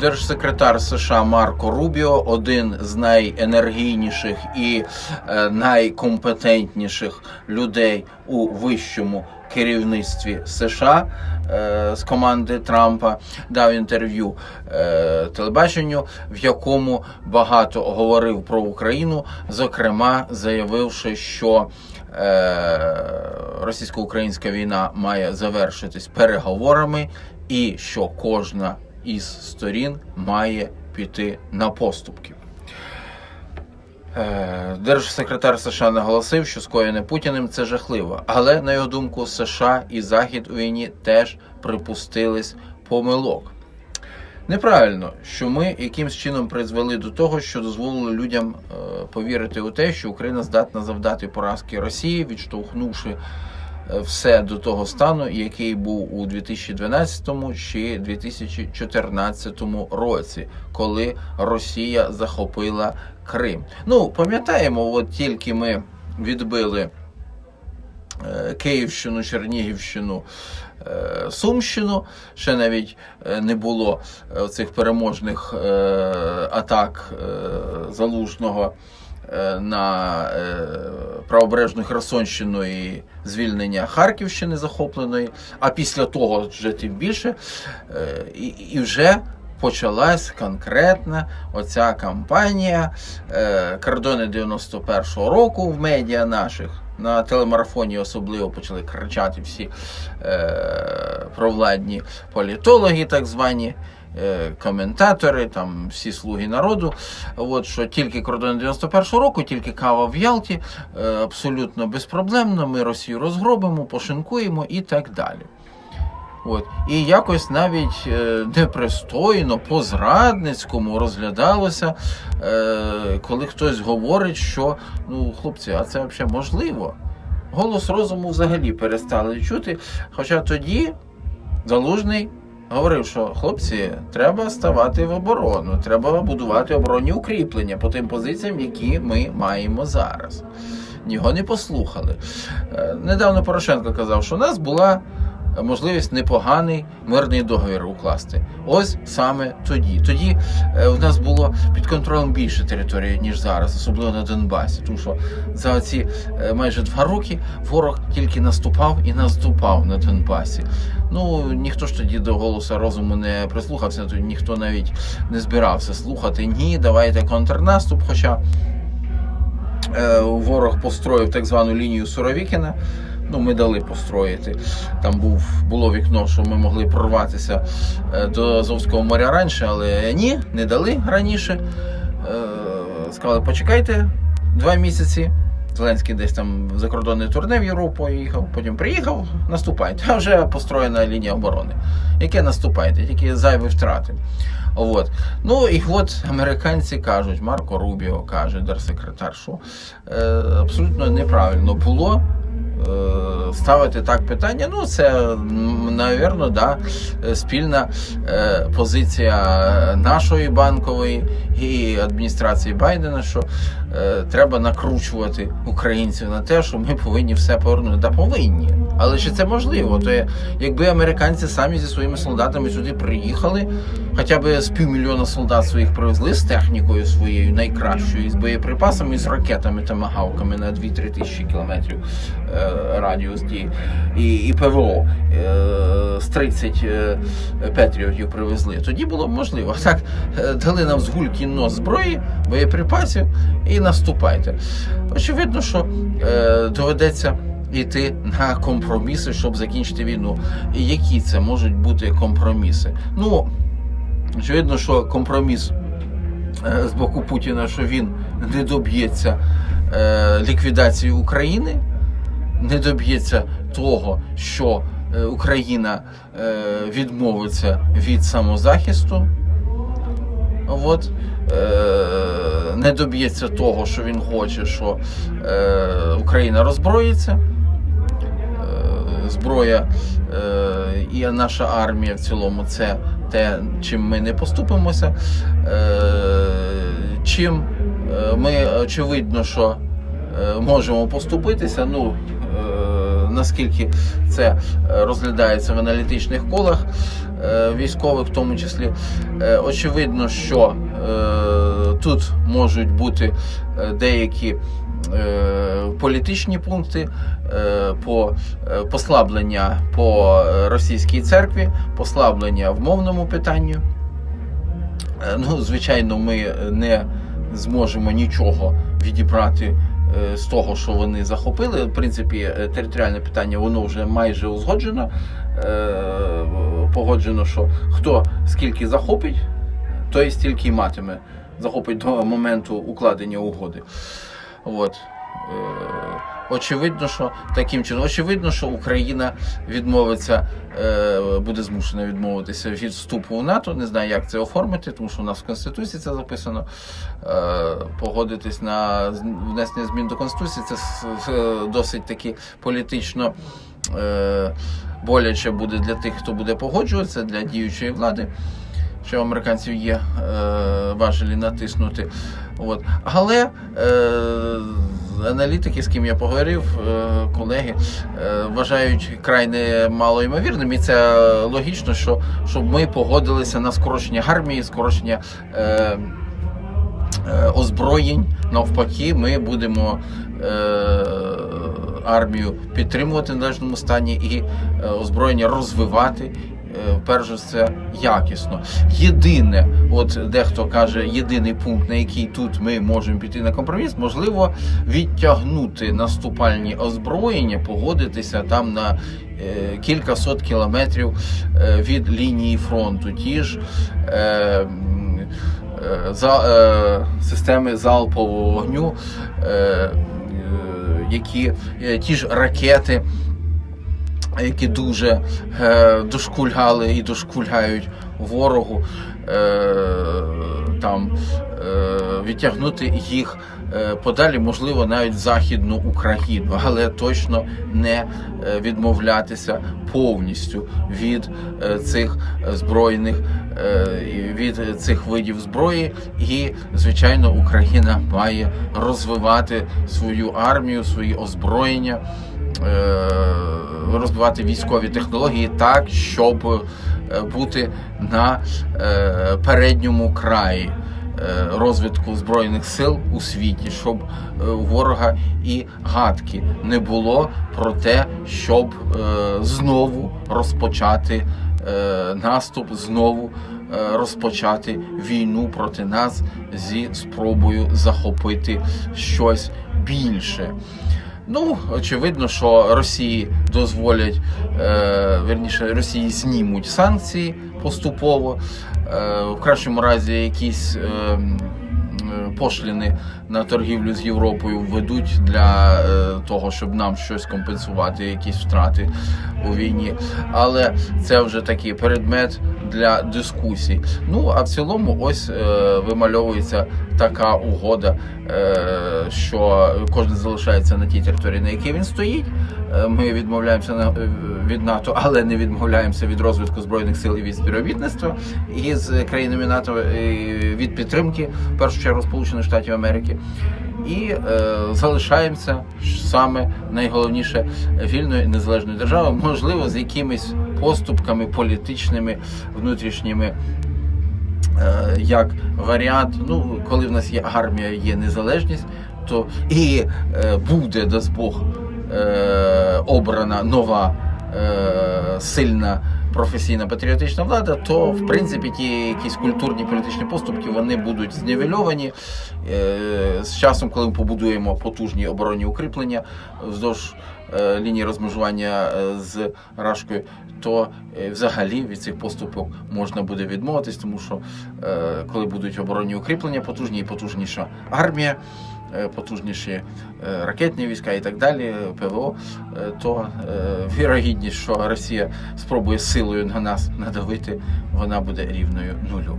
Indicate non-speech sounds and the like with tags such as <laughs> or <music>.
Держсекретар США Марко Рубіо, один з найенергійніших і е, найкомпетентніших людей у вищому керівництві США е, з команди Трампа, дав інтерв'ю е, телебаченню, в якому багато говорив про Україну, зокрема заявивши, що російсько-українська війна має завершитись переговорами, і що кожна із сторін має піти на поступки. Е, Держсекретар США наголосив, що скоєне Путіним це жахливо, але на його думку, США і Захід у війні теж припустились помилок. Неправильно, що ми якимсь чином призвели до того, що дозволили людям е, повірити у те, що Україна здатна завдати поразки Росії, відштовхнувши все до того стану, який був у 2012 чи 2014 році, коли Росія захопила Крим. Ну, пам'ятаємо, от тільки ми відбили е, Київщину, Чернігівщину, е, Сумщину. Ще навіть е, не було цих переможних атак залужного на е, правобережну Херсонщину і звільнення Харківщини захопленої, а після того вже тим більше. Е, І, вже почалась конкретна оця кампанія е, кордони 91-го року в медіа наших. На телемарафоні особливо почали кричати всі е, провладні політологи, так звані. Е, Коментатори, там всі слуги народу, от що тільки кордон 91-го року, тільки кава в Ялті, е, абсолютно безпроблемно. Ми Росію розгробимо, пошинкуємо і так далі. От. І якось навіть е, непристойно, по-зрадницькому розглядалося, коли хтось говорить, що ну, хлопці, а це взагалі можливо. Голос розуму взагалі перестали чути. Хоча тоді залужний говорив, що хлопці, треба ставати в оборону, треба будувати оборонні укріплення по тим позиціям, які ми маємо зараз. Його не послухали. Е, Недавно Порошенко казав, що у нас була можливість непоганий мирний договір укласти. Ось саме тоді. Тоді е, у нас було під контролем більше території, ніж зараз, особливо на Донбасі. Тому що за ці е, майже два роки ворог тільки наступав і наступав на Донбасі. Ну ніхто ж тоді до голосу розуму не прислухався, тоді ніхто навіть не збирався слухати. Ні, давайте контрнаступ. Хоча е, ворог построїв так звану лінію Суровікіна. Ну, ми дали построїти. Там був було вікно, що ми могли прорватися е, до Азовського моря раніше, але ні, не дали раніше. Е, Сказали, почекайте два місяці. Зеленський десь там в закордонне турне в Європу поїхав, потім приїхав, наступайте. А вже построєна лінія оборони. Яке наступайте, тільки зайві втрати. От. Ну і от американці кажуть, Марко Рубіо каже, держсекретар, що е, абсолютно неправильно було е, ставити так питання. Ну, це, навірно, да, спільна е, позиція нашої банкової і адміністрації Байдена, що е, треба накручувати українців на те, що ми повинні все повернути. Та повинні. Але чи це можливо? То якби американці самі зі своїми солдатами сюди приїхали, хоча б з півмільйона солдат своїх привезли з технікою своєю найкращою, з боєприпасами, з ракетами та магавками на 2-3 тисячі кілометрів е, радіус дії, і, і ПВО е, з 30 е, петріотів привезли. Тоді було б можливо. <laughs> Так е, дали нам з гулькін нос зброї, боєприпасів і наступайте. Очевидно, що е, доведеться йти на компроміси, щоб закінчити війну. Які це можуть бути компроміси? Ну, очевидно, що компроміс з боку Путіна, що він не доб'ється ліквідації України, не доб'ється того, що е, Україна е, відмовиться від самозахисту. От, е, не доб'ється того, що він хоче, що Україна роззброїться. Зброя і наша армія в цілому це те, чим ми не поступимося. Чим ми очевидно, що можемо поступитися. Ну, наскільки це е, розглядається в аналітичних колах е, військових, в тому числі. Е, Очевидно, що тут можуть бути деякі політичні пункти по послаблення по російській церкві, послаблення в мовному питанні. Ну, звичайно, ми не зможемо нічого відібрати з того, що вони захопили. В принципі, е, територіальне питання воно вже майже узгоджено. Е, Погоджено, що хто скільки захопить, той стільки й матиме. Захопить до моменту укладення угоди. От. Очевидно, що таким чином, очевидно, що Україна відмовиться, е, буде змушена відмовитися від вступу в НАТО. Не знаю, як це оформити, тому що у нас в Конституції це записано. Е, Погодитись на внесення змін до Конституції це досить таки політично е, боляче буде для тих, хто буде погоджуватися, для діючої влади. Що американців є е, важелі натиснути. От. Але е, аналітики, з ким я поговорив, е, колеги, е, вважають крайне малоймовірним, і це логічно, що щоб ми погодилися на скорочення армії, скорочення е, озброєнь. Навпаки, ми будемо е, армію підтримувати в належному стані і озброєння розвивати. Е, Перш за все якісно. Єдине, от дехто каже, єдиний пункт, на який тут ми можемо піти на компроміс, можливо, відтягнути наступальні озброєння, погодитися там на е, кілька кілометрів е, від лінії фронту. Ті ж е, е, за, е, системи залпового вогню, е, е, які е, ті ж ракети які дуже е, дошкуляли і дошкуляють ворогу, е, там е, відтягнути їх е, подалі, можливо, навіть в Західну Україну, але точно не е, відмовлятися повністю від е, цих збройних від цих видів зброї. І, звичайно, Україна має розвивати свою армію, свої озброєння. Е, Розвивати військові технології так, щоб е, бути на е, передньому краї розвитку збройних сил у світі, щоб ворога і гадки не було про те, щоб знову розпочати наступ, знову розпочати війну проти нас зі спробою захопити щось більше. Ну, очевидно, що Росії дозволять, е, верніше, Росії знімуть санкції поступово. Е, в кращому разі якісь е, е, пошліни на торгівлю з Європою введуть для е, того, щоб нам щось компенсувати, якісь втрати у війні. Але це вже такий предмет для дискусій. Ну а в цілому, ось е, вимальовується така угода, е, що кожен залишається на тій території, на якій він стоїть. Е, Ми відмовляємося е, від НАТО, але не відмовляємося від розвитку збройних сил і від співробітництва і з країнами НАТО е, від підтримки, в першу чергу Сполучених Штатів Америки. І е, залишаємося саме найголовніше вільною незалежною державою, можливо, з якимись поступками політичними внутрішніми як варіант, ну коли в нас є армія, є незалежність, то і е, буде, дасть Бог, е, обрана нова е, сильна професійна патріотична влада, то в принципі ті якісь культурні політичні поступки вони будуть знівельовані. З часом, коли ми побудуємо потужні оборонні укріплення вздовж лінії розмежування з Рашкою, то взагалі від цих поступок можна буде відмовитись, тому що коли будуть оборонні укріплення, потужні і потужніша армія, потужніші е, ракетні війська і так далі, е, ПВО, е, то е, вірогідність, що Росія спробує силою на нас надавити, вона буде рівною нулю.